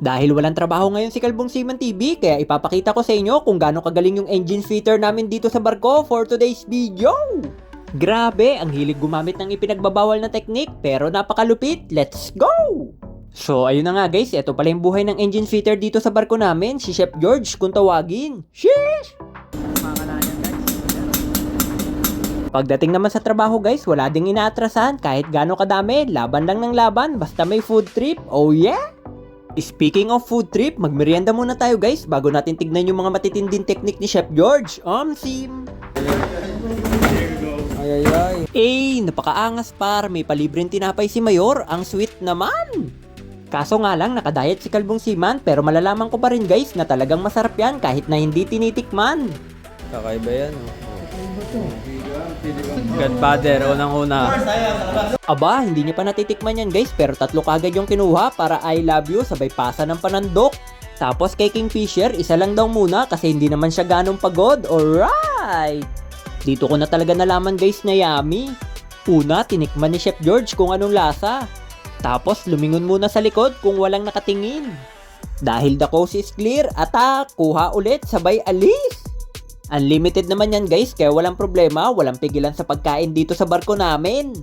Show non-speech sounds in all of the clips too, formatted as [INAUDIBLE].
Dahil walang trabaho ngayon si Kalbong Seaman TV, kaya ipapakita ko sa inyo kung gaano kagaling yung engine fitter namin dito sa barko for today's video. Grabe, ang hilig gumamit ng ipinagbabawal na teknik pero napakalupit. Let's go! So ayun na nga guys, ito pala yung buhay ng engine fitter dito sa barko namin, si Chef George kung tawagin. Sheesh! Pagdating naman sa trabaho guys, wala ding inaatrasan kahit gaano kadami, laban lang ng laban basta may food trip. Oh yeah! Speaking of food trip, magmerienda muna tayo guys bago natin tignan yung mga matitinding teknik ni Chef George. Omsim! Ay, ay, ay. Eh, napakaangas par, may palibreng tinapay si Mayor, ang sweet naman! Kaso nga lang, nakadiet si Kalbong Siman pero malalaman ko pa rin guys na talagang masarap yan kahit na hindi tinitikman. Kakaiba yan. Oh. Godfather, unang-una. Aba, hindi niya pa natitikman yan guys pero tatlo kagad yung kinuha para I love you sabay pasa ng panandok. Tapos kay Kingfisher, isa lang daw muna kasi hindi naman siya ganong pagod. Alright! Dito ko na talaga nalaman guys na yummy. Una, tinikman ni Chef George kung anong lasa. Tapos lumingon muna sa likod kung walang nakatingin. Dahil the coast is clear, attack, kuha ulit, sabay alis. Unlimited naman yan guys, kaya walang problema, walang pigilan sa pagkain dito sa barko namin.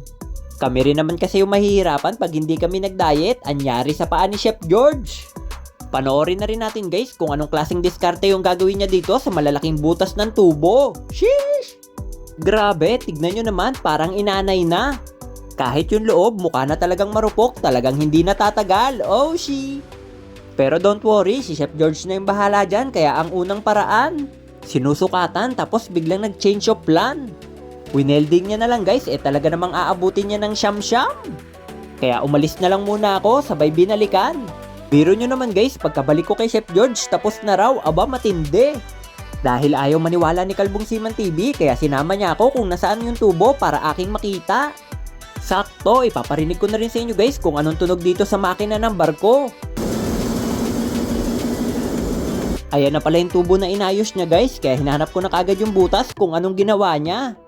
Kami rin naman kasi yung mahihirapan pag hindi kami nag-diet, anyari sa paa ni Chef George. Panoorin na rin natin guys kung anong klaseng diskarte yung gagawin niya dito sa malalaking butas ng tubo. Sheesh! Grabe, tignan nyo naman, parang inanay na. Kahit yung loob, mukha na talagang marupok, talagang hindi natatagal. Oh, she! Pero don't worry, si Chef George na yung bahala dyan, kaya ang unang paraan, sinusukatan tapos biglang nag-change of plan. Winelding niya na lang guys, eh talaga namang aabutin niya ng siyam-siyam. Kaya umalis na lang muna ako, sabay binalikan. Biro nyo naman guys, pagkabalik ko kay Chef George, tapos na raw, aba matindi. Dahil ayaw maniwala ni Kalbong Siman TV, kaya sinama niya ako kung nasaan yung tubo para aking makita. Sakto, ipaparinig ko na rin sa inyo guys kung anong tunog dito sa makina ng barko. Ayan na pala yung tubo na inayos niya guys, kaya hinahanap ko na kagad yung butas kung anong ginawa niya.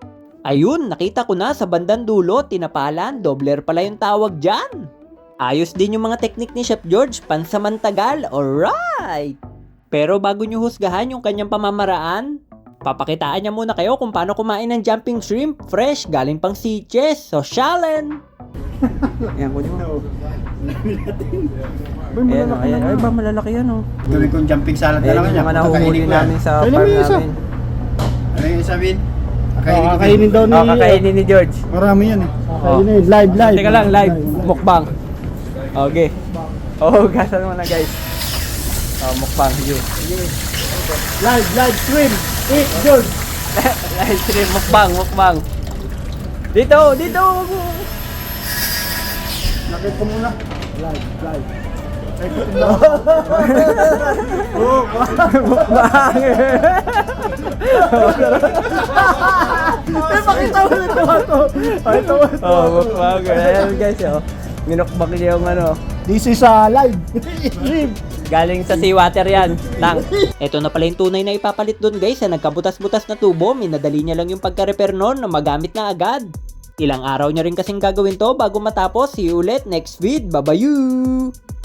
Ayun, nakita ko na sa bandang dulo, tinapalan, dobler pala yung tawag dyan. Ayos din yung mga teknik ni Chef George, pansamantagal, alright! Pero bago nyo husgahan yung kanyang pamamaraan, papakitaan niya muna kayo kung paano kumain ng jumping shrimp fresh galing pang Sitges, Socialen! Ayan, kunin mo. Ayan, oh, ayan. Ay, ba malalaki yan, oh. Gawin kong jumping salad na Ayan lang yung yan. mga nahuhuli namin sa Kailan farm isa? namin. Ano yung sabihin? Oh, Akainin ko kakainin daw ni... Oh, kakainin ni George. Marami yan eh. Kakainin. Live, live. Teka lang, live. Mukbang. Okay. Oh, [LAUGHS] gasan mo na, guys. Oh, mukbang. Sige. Live, live stream. Eat, George. [LAUGHS] Live stream, mukbang, mukbang. Dito, dito. Nakit ko muna. Live, live. Mukbang. Eh, pakita mo ako. Pakita mo ito. oh, mukbang. Ayan, guys, oh. Minukbang niya yung ano. This is a live. Galing sa seawater yan. Lang. Ito na pala yung tunay na ipapalit doon guys sa nagkabutas-butas na tubo, minadali niya lang yung pagka-repair nun na magamit na agad. Ilang araw niya rin kasing gagawin to bago matapos. See you ulit next vid. Bye-bye!